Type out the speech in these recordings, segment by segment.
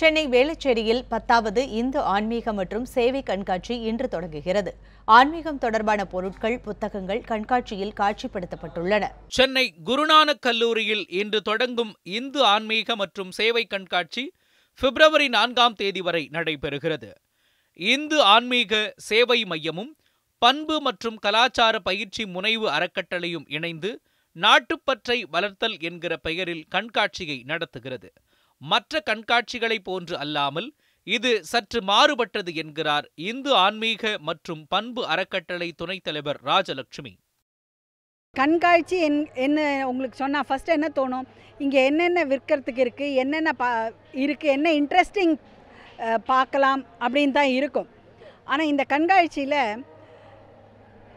சென்னை வேளச்சேரியில் பத்தாவது இந்து ஆன்மீக மற்றும் சேவை கண்காட்சி இன்று தொடங்குகிறது. ஆன்மீகம் தொடர்பான பொருட்கள் புத்தகங்கள் கண்காட்சியில் காட்சிப்படுத்தப்பட்டுள்ளன. சென்னை குருநானக் கல்லூரியில் இன்று தொடங்கும் இந்து ஆன்மீக மற்றும் சேவை கண்காட்சி பிப்ரவரி நான்காம் தேதி வரை நடைபெறுகிறது. இந்து ஆன்மீக சேவை மையமும் பண்பு மற்றும் கலாச்சார பயிற்சி முனைவு அறக்கட்டளையும் இணைந்து நாட்டுப்பற்றை வளர்த்தல் என்கிற பெயரில் கண்காட்சியை நடத்துகிறது. மற்ற கண்காட்சிகளைப் போன்று அல்லாமல் இது சற்று மாறுபட்டது என்கிறார் இந்து ஆன்மீக மற்றும் பண்பு அறக்கட்டளை துணைத் தலைவர் ராஜலட்சுமி. கண்காட்சி என் என்ன உங்களுக்கு சொன்னால் ஃபஸ்ட்டு என்ன தோணும்? இங்கே என்னென்ன விற்கிறதுக்கு இருக்குது என்னென்ன பா இருக்குது என்ன இன்ட்ரெஸ்டிங் பார்க்கலாம் அப்படின்னு தான் இருக்கும். ஆனால் இந்த கண்காட்சியில்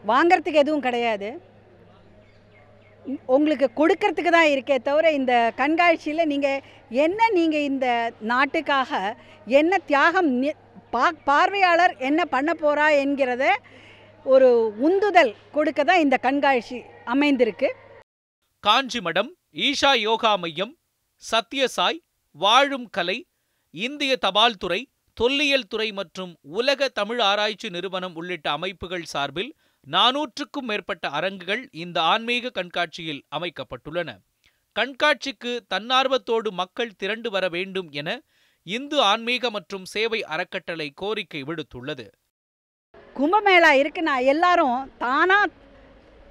வாங்கிறதுக்கு எதுவும் கிடையாது. உங்களுக்கு கொடுக்கறதுக்கு தான் இருக்கே தவிர இந்த கண்காட்சியில் நீங்கள் என்ன நீங்கள் இந்த நாட்டுக்காக என்ன தியாகம் பா பார்வையாளர் என்ன பண்ண போகிறா என்கிறத ஒரு உந்துதல் கொடுக்க தான் இந்த கண்காட்சி அமைந்திருக்கு. காஞ்சிமடம் ஈஷா யோகா மையம் சத்யசாய் வாழும் கலை இந்திய தபால் துறை தொல்லியல் துறை மற்றும் உலக தமிழ் ஆராய்ச்சி நிறுவனம் உள்ளிட்ட அமைப்புகள் சார்பில் நாநூற்றுக்கும் மேற்பட்ட அரங்குகள் இந்த ஆன்மீக கண்காட்சியில் அமைக்கப்பட்டுள்ளன. கண்காட்சிக்கு தன்னார்வத்தோடு மக்கள் திரண்டு வர வேண்டும் என இந்து ஆன்மீக மற்றும் சேவை அறக்கட்டளை கோரிக்கை விடுத்துள்ளது. கும்பமேளா இருக்குன்னா எல்லாரும் தானா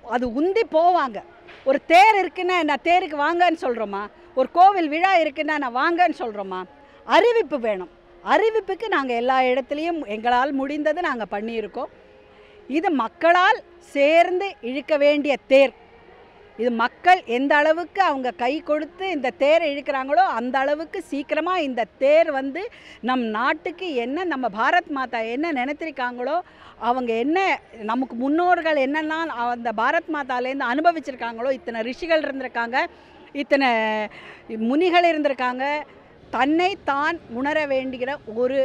அது உந்தி போவாங்க. ஒரு தேர் இருக்குன்னா நான் தேருக்கு வாங்கன்னு சொல்கிறோமா ஒரு கோவில் விழா இருக்குன்னா நான் வாங்கன்னு சொல்கிறோமா அறிவிப்பு வேணும். அறிவிப்புக்கு நாங்கள் எல்லா இடத்துலையும் எங்களால் முடிந்தது நாங்கள் பண்ணியிருக்கோம். இது மக்களால் சேர்ந்து இழுக்க வேண்டிய தேர். இது மக்கள் எந்த அளவுக்கு அவங்க கை கொடுத்து இந்த தேரை இழுக்கிறாங்களோ அந்த அளவுக்கு சீக்கிரமாக இந்த தேர் வந்து நம் நாட்டுக்கு என்ன நம்ம பாரத் மாதா என்ன நினைத்திருக்காங்களோ அவங்க என்ன நமக்கு முன்னோர்கள் என்னெல்லாம் அந்த பாரத் மாதாலேருந்து அனுபவிச்சிருக்காங்களோ இத்தனை ரிஷிகள் இருந்திருக்காங்க இத்தனை முனிகள் இருந்திருக்காங்க தன்னை தான் உணர வேண்டுகிற ஒரு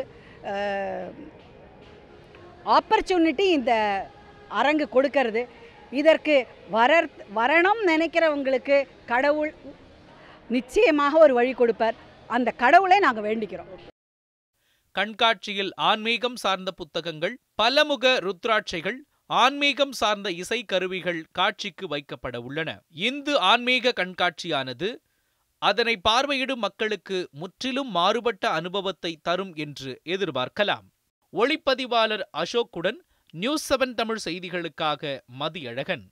ஆப்பர்ச்சுனிட்டி இந்த அரங்கு கொடுக்கறது. இதற்கு வர வரணும் நினைக்கிறவங்களுக்கு கடவுள் நிச்சயமாக ஒரு வழி கொடுப்பார். அந்த கடவுளை நாங்கள் வேண்டிக்கிறோம். கண்காட்சியில் ஆன்மீகம் சார்ந்த புத்தகங்கள் பலமுக ருத்ராட்சைகள் ஆன்மீகம் சார்ந்த இசை கருவிகள் காட்சிக்கு வைக்கப்பட உள்ளன. இந்து ஆன்மீக கண்காட்சியானது அதனை பார்வையிடும் மக்களுக்கு முற்றிலும் மாறுபட்ட அனுபவத்தை தரும் என்று எதிர்பார்க்கலாம். ஒளிப்பதிவாளர் அசோக்குடன் நியூஸ் செவன் தமிழ் செய்திகளுக்காக மதியழகன்.